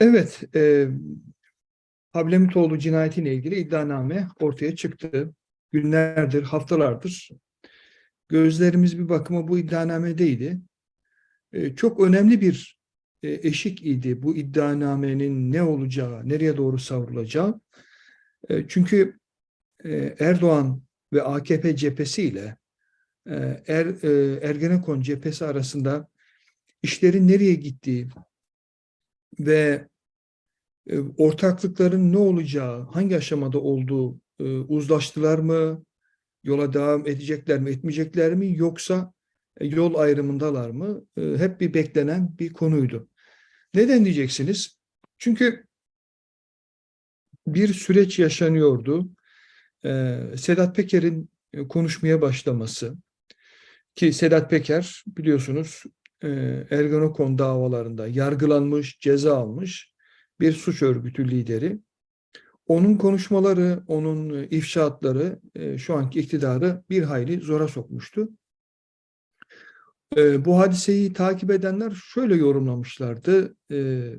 Evet, e, Hablemitoğlu cinayetiyle ilgili iddianame ortaya çıktı. Günlerdir, haftalardır gözlerimiz bir bakıma bu iddianamedeydi. E, çok önemli bir e, eşik idi bu iddianamenin ne olacağı, nereye doğru savrulacağı. E, çünkü e, Erdoğan ve AKP cephesiyle e, er, e, Ergenekon cephesi arasında işlerin nereye gittiği ve e, ortaklıkların ne olacağı, hangi aşamada olduğu e, uzlaştılar mı, yola devam edecekler mi, etmeyecekler mi yoksa e, yol ayrımındalar mı? Hep bir beklenen bir konuydu. Neden diyeceksiniz? Çünkü bir süreç yaşanıyordu. Sedat Peker'in konuşmaya başlaması ki Sedat Peker biliyorsunuz Ergenekon davalarında yargılanmış, ceza almış bir suç örgütü lideri. Onun konuşmaları, onun e, ifşaatları e, şu anki iktidarı bir hayli zora sokmuştu. E, bu hadiseyi takip edenler şöyle yorumlamışlardı. E,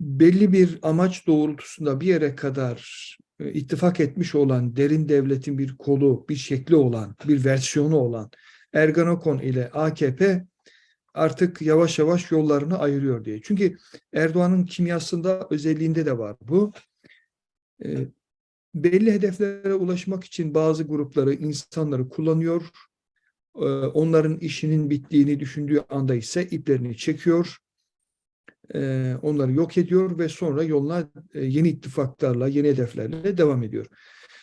belli bir amaç doğrultusunda bir yere kadar e, ittifak etmiş olan derin devletin bir kolu, bir şekli olan, bir versiyonu olan Ergenekon ile AKP artık yavaş yavaş yollarını ayırıyor diye. Çünkü Erdoğan'ın kimyasında özelliğinde de var bu. E, belli hedeflere ulaşmak için bazı grupları, insanları kullanıyor. E, onların işinin bittiğini düşündüğü anda ise iplerini çekiyor. E, onları yok ediyor ve sonra yoluna e, yeni ittifaklarla, yeni hedeflerle devam ediyor.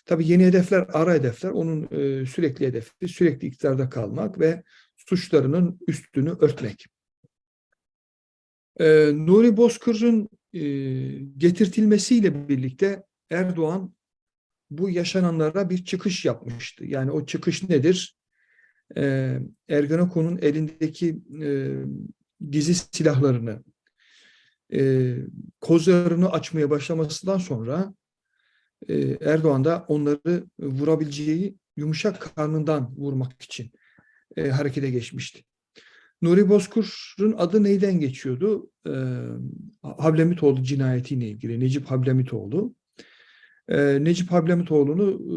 Tabii yeni hedefler ara hedefler. Onun e, sürekli hedefi sürekli iktidarda kalmak ve suçlarının üstünü örtmek. Ee, Nuri Bozkır'ın e, getirtilmesiyle birlikte Erdoğan bu yaşananlara bir çıkış yapmıştı. Yani o çıkış nedir? Ee, Ergenekon'un elindeki e, gizli silahlarını, e, kozlarını açmaya başlamasından sonra e, Erdoğan da onları vurabileceği yumuşak karnından vurmak için e, harekete geçmişti. Nuri Bozkur'un adı neyden geçiyordu? E, Hablemitoğlu cinayetiyle ilgili. Necip Hablemitoğlu. E, Necip Hablemitoğlu'nu e,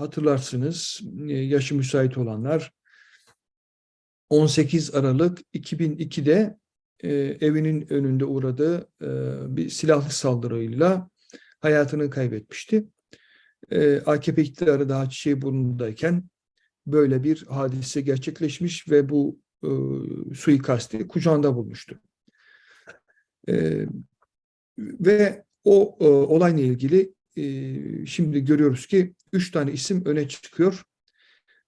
hatırlarsınız. E, yaşı müsait olanlar 18 Aralık 2002'de e, evinin önünde uğradığı e, bir silahlı saldırıyla hayatını kaybetmişti. E, AKP iktidarı daha çiçeği burnundayken böyle bir hadise gerçekleşmiş ve bu e, suikasti kucağında bulmuştu. E, ve o e, olayla ilgili e, şimdi görüyoruz ki üç tane isim öne çıkıyor.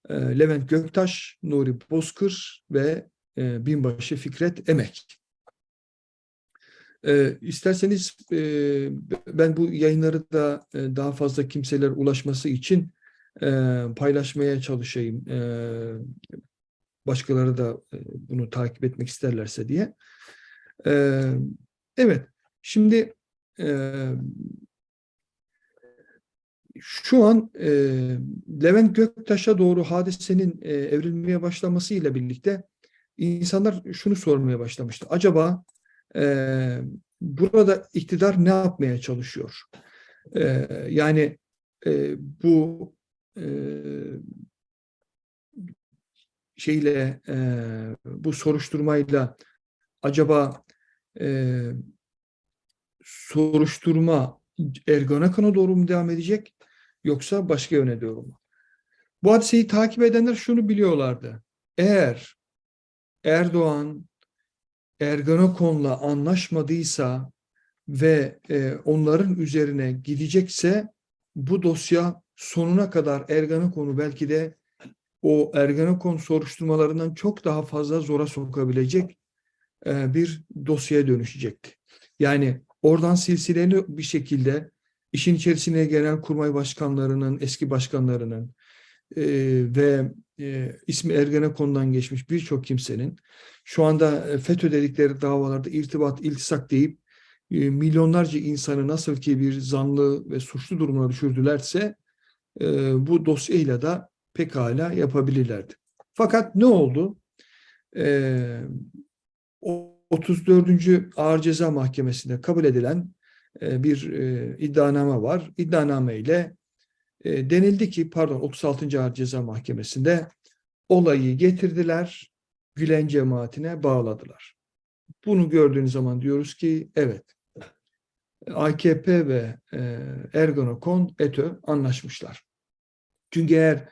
E, Levent Göktaş, Nuri Bozkır ve e, binbaşı Fikret Emek. E, isterseniz e, ben bu yayınları da e, daha fazla kimseler ulaşması için e, paylaşmaya çalışayım. E, başkaları da e, bunu takip etmek isterlerse diye. E, evet, şimdi e, şu an e, Levent Göktaş'a doğru hadisenin e, evrilmeye başlamasıyla birlikte insanlar şunu sormaya başlamıştı. Acaba burada iktidar ne yapmaya çalışıyor? Yani bu şeyle e, bu soruşturmayla acaba soruşturma Ergenekon'a doğru mu devam edecek yoksa başka yöne doğru mu? Bu hadiseyi takip edenler şunu biliyorlardı. Eğer Erdoğan Ergenekon'la anlaşmadıysa ve e, onların üzerine gidecekse bu dosya sonuna kadar Ergenekon'u belki de o Ergenekon soruşturmalarından çok daha fazla zora sokabilecek e, bir dosyaya dönüşecekti. Yani oradan silsileli bir şekilde işin içerisine genel kurmay başkanlarının, eski başkanlarının e, ve e, ismi Ergenekon'dan geçmiş birçok kimsenin şu anda FETÖ dedikleri davalarda irtibat, iltisak deyip e, milyonlarca insanı nasıl ki bir zanlı ve suçlu durumuna düşürdülerse e, bu dosyayla da pekala yapabilirlerdi. Fakat ne oldu? E, o 34. Ağır Ceza Mahkemesi'nde kabul edilen e, bir e, iddianame var. İddianame ile e, denildi ki pardon 36. Ağır Ceza Mahkemesi'nde olayı getirdiler, Gülen cemaatine bağladılar. Bunu gördüğünüz zaman diyoruz ki evet AKP ve e, Ergonokon, ETÖ anlaşmışlar. Çünkü eğer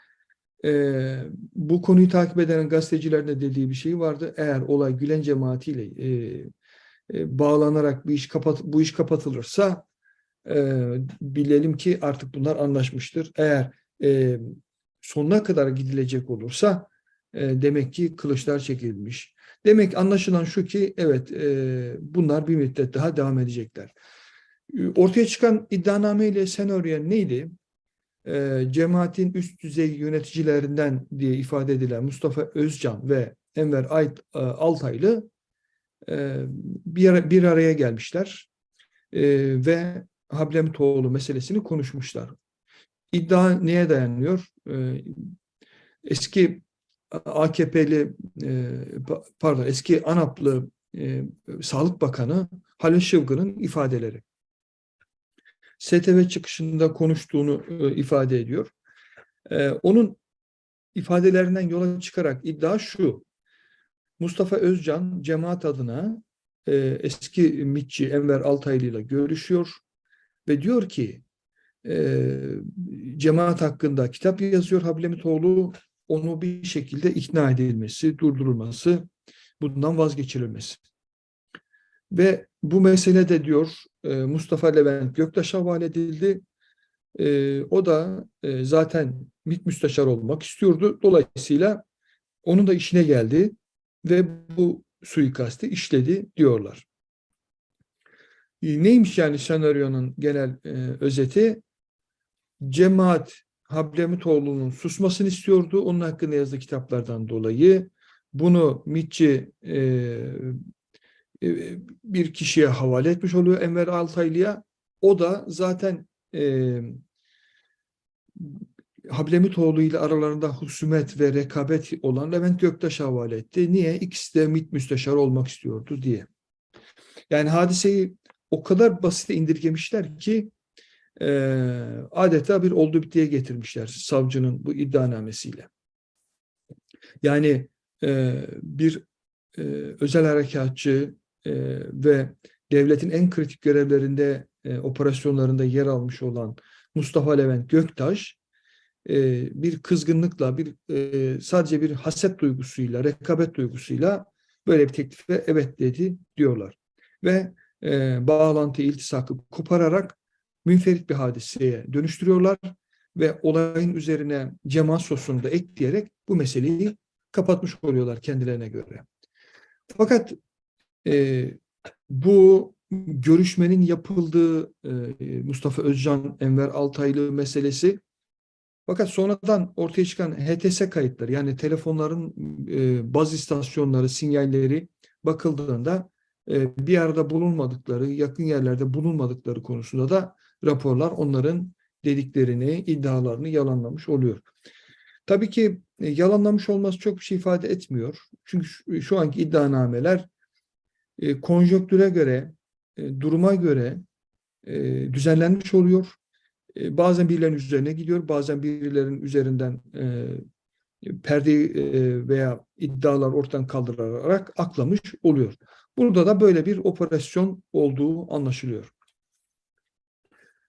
e, bu konuyu takip eden gazetecilerin de dediği bir şey vardı. Eğer olay Gülen cemaatiyle e, e, bağlanarak bir iş kapat bu iş kapatılırsa e, bilelim ki artık bunlar anlaşmıştır. Eğer e, sonuna kadar gidilecek olursa e, demek ki kılıçlar çekilmiş. Demek anlaşılan şu ki evet e, bunlar bir müddet daha devam edecekler. Ortaya çıkan iddianame ile senaryo neydi? E, cemaatin üst düzey yöneticilerinden diye ifade edilen Mustafa Özcan ve Enver Ait, e, Altaylı e, bir, ara- bir araya gelmişler e, ve Hablemitoğlu meselesini konuşmuşlar. İddia neye dayanıyor? E, eski AKP'li e, pa- pardon eski ANAP'lı e, Sağlık Bakanı Halil Şıvgı'nın ifadeleri. STV çıkışında konuştuğunu e, ifade ediyor. Onun ifadelerinden yola çıkarak iddia şu. Mustafa Özcan cemaat adına eski MİTçi Enver Altaylı ile görüşüyor ve diyor ki e, cemaat hakkında kitap yazıyor Hablemitoğlu onu bir şekilde ikna edilmesi, durdurulması, bundan vazgeçirilmesi. Ve bu mesele de diyor e, Mustafa Levent Göktaş'a havale edildi. E, o da e, zaten MİT müsteşar olmak istiyordu. Dolayısıyla onun da işine geldi ve bu suikasti işledi diyorlar. E, Neymiş yani senaryonun genel e, özeti? Cemaat Hablemitoğlu'nun susmasını istiyordu. Onun hakkında yazdığı kitaplardan dolayı. Bunu MİTçi e, e, bir kişiye havale etmiş oluyor Enver Altaylı'ya. O da zaten e, Hablemitoğlu ile aralarında husumet ve rekabet olan Levent Göktaş'a havale etti. Niye? İkisi de MİT müsteşar olmak istiyordu diye. Yani hadiseyi o kadar basite indirgemişler ki e, adeta bir oldu bittiye getirmişler savcının bu iddianamesiyle. Yani e, bir e, özel harekatçı e, ve devletin en kritik görevlerinde, e, operasyonlarında yer almış olan Mustafa Levent Göktaş e, bir kızgınlıkla, bir e, sadece bir haset duygusuyla, rekabet duygusuyla böyle bir teklife evet dedi diyorlar. Ve e, bağlantı, iltisakı kopararak münferit bir hadiseye dönüştürüyorlar ve olayın üzerine cemaat sosunu da ekleyerek bu meseleyi kapatmış oluyorlar kendilerine göre. Fakat e, bu görüşmenin yapıldığı e, Mustafa Özcan, Enver Altaylı meselesi fakat sonradan ortaya çıkan HTS kayıtları yani telefonların e, baz istasyonları, sinyalleri bakıldığında e, bir arada bulunmadıkları, yakın yerlerde bulunmadıkları konusunda da raporlar onların dediklerini, iddialarını yalanlamış oluyor. Tabii ki e, yalanlamış olması çok bir şey ifade etmiyor. Çünkü şu, şu anki iddianameler e, göre, e, duruma göre e, düzenlenmiş oluyor. E, bazen birilerinin üzerine gidiyor, bazen birilerinin üzerinden e, perdeyi e, veya iddialar ortadan kaldırarak aklamış oluyor. Burada da böyle bir operasyon olduğu anlaşılıyor.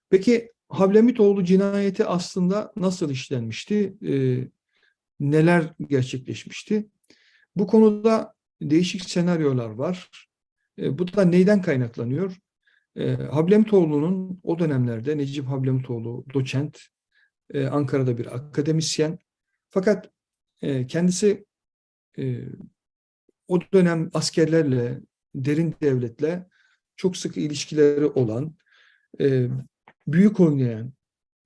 Peki Havlemitoğlu cinayeti aslında nasıl işlenmişti? Ee, neler gerçekleşmişti? Bu konuda değişik senaryolar var. Ee, bu da neyden kaynaklanıyor? Ee, Hablemitoğlu'nun o dönemlerde Necip Hablemitoğlu doçent, e, Ankara'da bir akademisyen. Fakat e, kendisi e, o dönem askerlerle, derin devletle çok sık ilişkileri olan, e, büyük oynayan,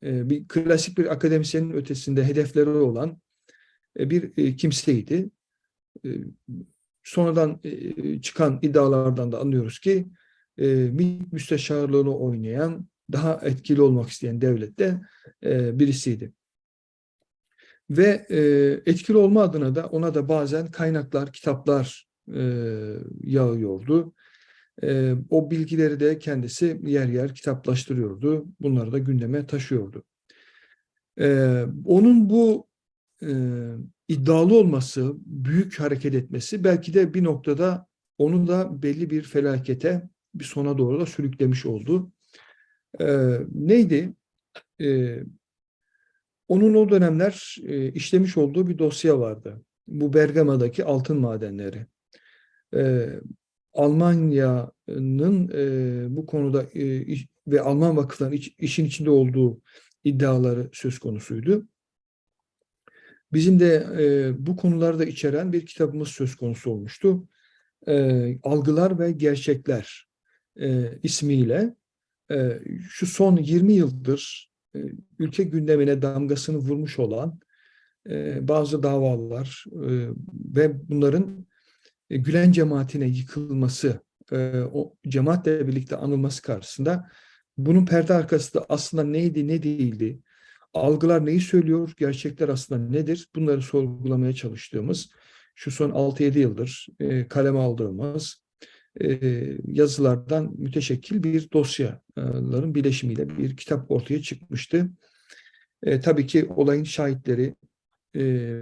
e, bir klasik bir akademisyenin ötesinde hedefleri olan e, bir e, kimseydi. E, sonradan e, çıkan iddialardan da anlıyoruz ki e, MİT müsteşarlığını oynayan, daha etkili olmak isteyen devlette e, birisiydi. Ve e, etkili olma adına da ona da bazen kaynaklar, kitaplar yağıyordu. O bilgileri de kendisi yer yer kitaplaştırıyordu. Bunları da gündeme taşıyordu. Onun bu iddialı olması, büyük hareket etmesi belki de bir noktada onu da belli bir felakete, bir sona doğru da sürüklemiş oldu. Neydi? Onun o dönemler işlemiş olduğu bir dosya vardı. Bu Bergama'daki altın madenleri. E, Almanya'nın e, bu konuda e, iş- ve Alman vakıfların iç- işin içinde olduğu iddiaları söz konusuydu. Bizim de e, bu konularda içeren bir kitabımız söz konusu olmuştu. E, Algılar ve Gerçekler e, ismiyle e, şu son 20 yıldır e, ülke gündemine damgasını vurmuş olan e, bazı davalar e, ve bunların Gülen cemaatine yıkılması, e, o cemaatle birlikte anılması karşısında bunun perde arkası da aslında neydi, ne değildi, algılar neyi söylüyor, gerçekler aslında nedir, bunları sorgulamaya çalıştığımız şu son 6-7 yıldır e, kaleme aldığımız e, yazılardan müteşekkil bir dosyaların bileşimiyle bir kitap ortaya çıkmıştı. E, tabii ki olayın şahitleri, e,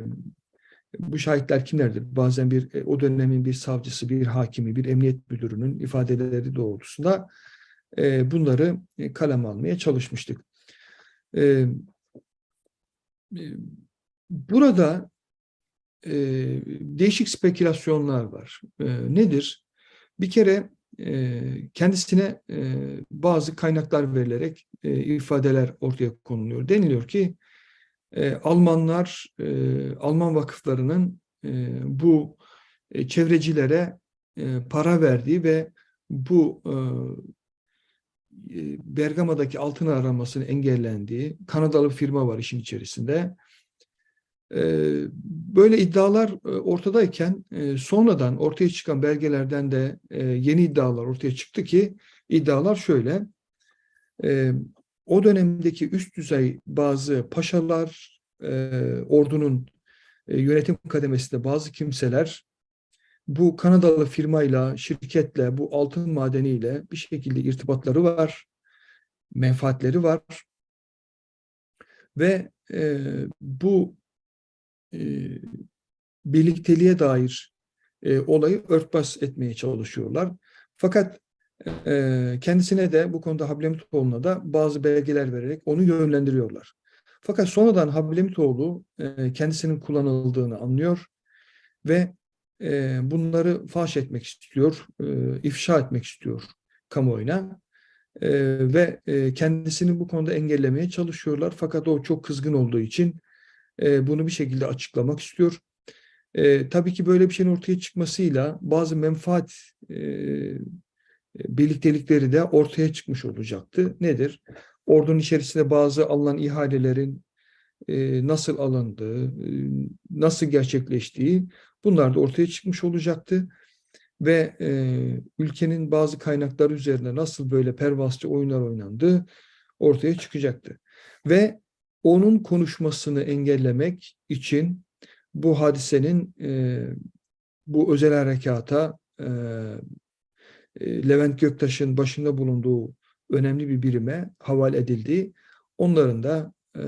bu şahitler kimlerdir? Bazen bir e, o dönemin bir savcısı, bir hakimi, bir emniyet müdürünün ifadeleri doğrultusunda e, bunları e, kaleme almaya çalışmıştık. Burada değişik spekülasyonlar var. Nedir? Bir kere kendisine bazı kaynaklar verilerek ifadeler ortaya konuluyor. Deniliyor ki e, Almanlar, e, Alman vakıflarının e, bu e, çevrecilere e, para verdiği ve bu e, e, Bergama'daki altın aramasını engellendiği Kanadalı firma var işin içerisinde. E, Böyle iddialar e, ortadayken e, sonradan ortaya çıkan belgelerden de yeni iddialar ortaya çıktı ki iddialar şöyle. O dönemdeki üst düzey bazı paşalar, e, ordunun e, yönetim kademesinde bazı kimseler bu Kanadalı firmayla, şirketle, bu altın madeniyle bir şekilde irtibatları var, menfaatleri var ve e, bu e, birlikteliğe dair e, olayı örtbas etmeye çalışıyorlar. Fakat kendisine de bu konuda Hablemitoğlu'na da bazı belgeler vererek onu yönlendiriyorlar. Fakat sonradan Hablemitoğlu e, kendisinin kullanıldığını anlıyor ve e, bunları faş etmek istiyor, e, ifşa etmek istiyor kamuoyuna. E, ve e, kendisini bu konuda engellemeye çalışıyorlar. Fakat o çok kızgın olduğu için e, bunu bir şekilde açıklamak istiyor. E, tabii ki böyle bir şeyin ortaya çıkmasıyla bazı menfaat e, birliktelikleri de ortaya çıkmış olacaktı. Nedir? Ordunun içerisinde bazı alınan ihalelerin e, nasıl alındığı, e, nasıl gerçekleştiği bunlar da ortaya çıkmış olacaktı. Ve e, ülkenin bazı kaynakları üzerine nasıl böyle pervasçı oyunlar oynandığı ortaya çıkacaktı. Ve onun konuşmasını engellemek için bu hadisenin e, bu özel harekata e, Levent Göktaş'ın başında bulunduğu önemli bir birime havale edildiği, onların da e,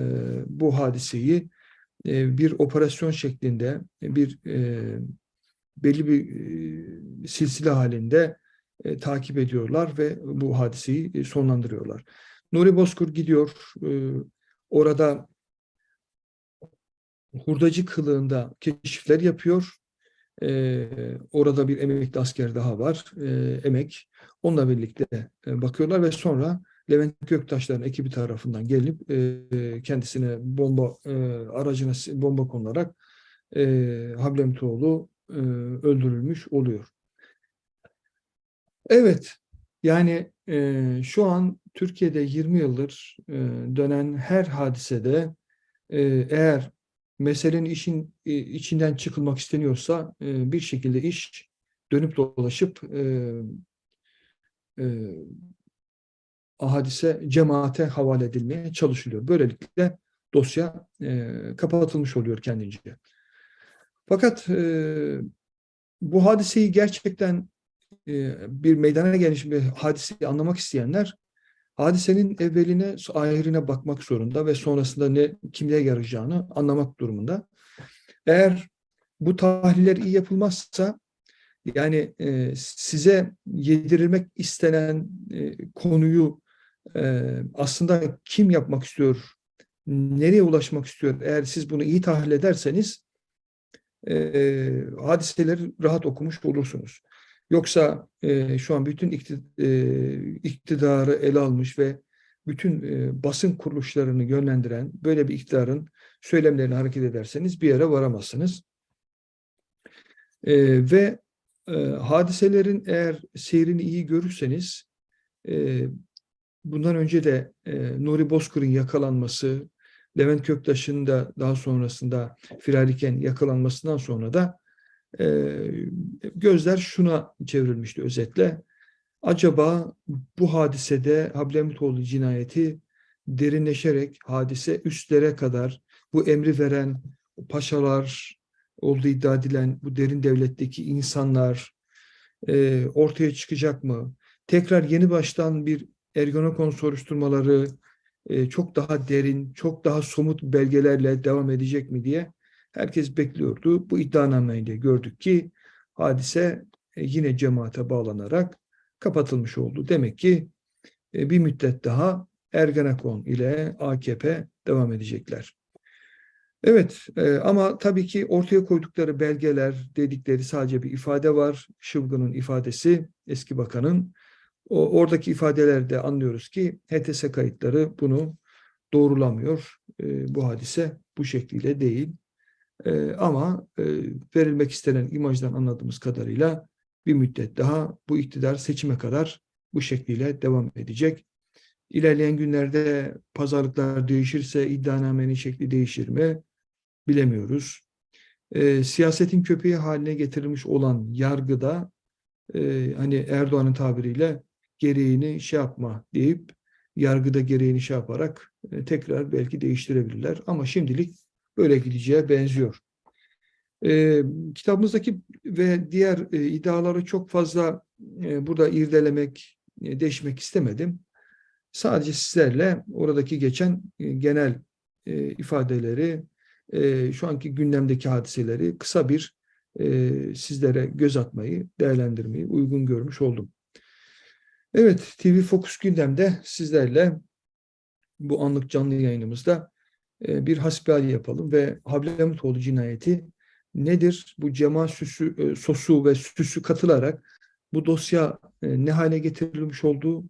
bu hadiseyi e, bir operasyon şeklinde bir e, belli bir silsile halinde takip ediyorlar ve bu hadiseyi sonlandırıyorlar. Nuri Bozkır gidiyor, orada hurdacı kılığında keşifler yapıyor. Ee, orada bir emekli asker daha var, ee, emek. Onunla birlikte e, bakıyorlar ve sonra Levent Göktaşların ekibi tarafından gelip e, kendisine bomba e, aracına bomba konularak e, Hablemitoğlu e, öldürülmüş oluyor. Evet, yani e, şu an Türkiye'de 20 yıldır e, dönen her hadisede e, eğer meselenin işin e, içinden çıkılmak isteniyorsa e, bir şekilde iş dönüp dolaşıp e, e, hadise cemaate havale edilmeye çalışılıyor. Böylelikle dosya e, kapatılmış oluyor kendince. Fakat e, bu hadiseyi gerçekten e, bir meydana gelmiş bir hadiseyi anlamak isteyenler hadisenin evveline, ahirine bakmak zorunda ve sonrasında ne kimliğe yarayacağını anlamak durumunda. Eğer bu tahliller iyi yapılmazsa yani e, size yedirilmek istenen e, konuyu e, aslında kim yapmak istiyor, nereye ulaşmak istiyor? Eğer siz bunu iyi tahlil ederseniz e, hadiseleri rahat okumuş olursunuz. Yoksa e, şu an bütün e, iktidarı ele almış ve bütün e, basın kuruluşlarını yönlendiren böyle bir iktidarın söylemlerine hareket ederseniz bir yere varamazsınız. E, ve e, hadiselerin eğer seyrini iyi görürseniz e, bundan önce de e, Nuri Bozkır'ın yakalanması, Levent Köktaş'ın da daha sonrasında firariken yakalanmasından sonra da e, gözler şuna çevrilmişti özetle. Acaba bu hadisede Hablemitoğlu cinayeti derinleşerek hadise üstlere kadar bu emri veren paşalar olduğu iddia edilen bu derin devletteki insanlar e, ortaya çıkacak mı? Tekrar yeni baştan bir Ergenekon soruşturmaları e, çok daha derin, çok daha somut belgelerle devam edecek mi diye herkes bekliyordu. Bu iddianameyle gördük ki hadise e, yine cemaate bağlanarak kapatılmış oldu. Demek ki e, bir müddet daha Ergenekon ile AKP devam edecekler. Evet e, ama tabii ki ortaya koydukları belgeler dedikleri sadece bir ifade var. Şıvgı'nın ifadesi eski bakanın. O, oradaki ifadelerde anlıyoruz ki HTS kayıtları bunu doğrulamıyor. E, bu hadise bu şekliyle değil. E, ama e, verilmek istenen imajdan anladığımız kadarıyla bir müddet daha bu iktidar seçime kadar bu şekliyle devam edecek. İlerleyen günlerde pazarlıklar değişirse iddianamenin şekli değişir mi bilemiyoruz. E, siyasetin köpeği haline getirilmiş olan yargıda e, hani Erdoğan'ın tabiriyle gereğini şey yapma deyip yargıda gereğini şey yaparak e, tekrar belki değiştirebilirler. Ama şimdilik böyle gideceğe benziyor. E, kitabımızdaki ve diğer e, iddiaları çok fazla e, burada irdelemek, e, değişmek istemedim. Sadece sizlerle oradaki geçen e, genel e, ifadeleri, e, şu anki gündemdeki hadiseleri kısa bir e, sizlere göz atmayı, değerlendirmeyi uygun görmüş oldum. Evet, TV Focus gündemde sizlerle bu anlık canlı yayınımızda bir hasbihal yapalım ve Hablemitoğlu cinayeti nedir? Bu cemal süsü, e, sosu ve süsü katılarak bu dosya e, ne hale getirilmiş olduğu,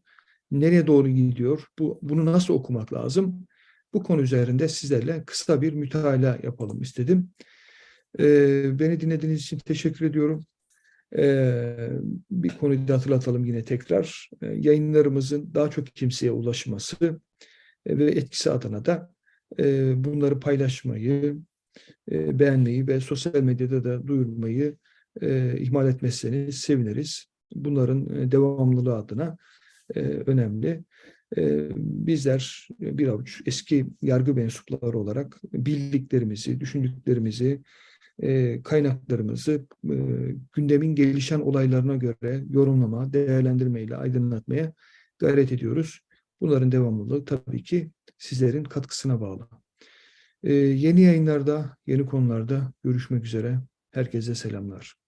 nereye doğru gidiyor, bu, bunu nasıl okumak lazım? Bu konu üzerinde sizlerle kısa bir mütalaa yapalım istedim. Beni dinlediğiniz için teşekkür ediyorum. Bir konuyu da hatırlatalım yine tekrar. Yayınlarımızın daha çok kimseye ulaşması ve etkisi adına da bunları paylaşmayı, beğenmeyi ve sosyal medyada da duyurmayı ihmal etmezseniz seviniriz. Bunların devamlılığı adına önemli. Bizler bir avuç eski yargı mensupları olarak bildiklerimizi, düşündüklerimizi, kaynaklarımızı gündemin gelişen olaylarına göre yorumlama, değerlendirmeyle aydınlatmaya gayret ediyoruz. Bunların devamlılığı tabii ki sizlerin katkısına bağlı. Yeni yayınlarda, yeni konularda görüşmek üzere. Herkese selamlar.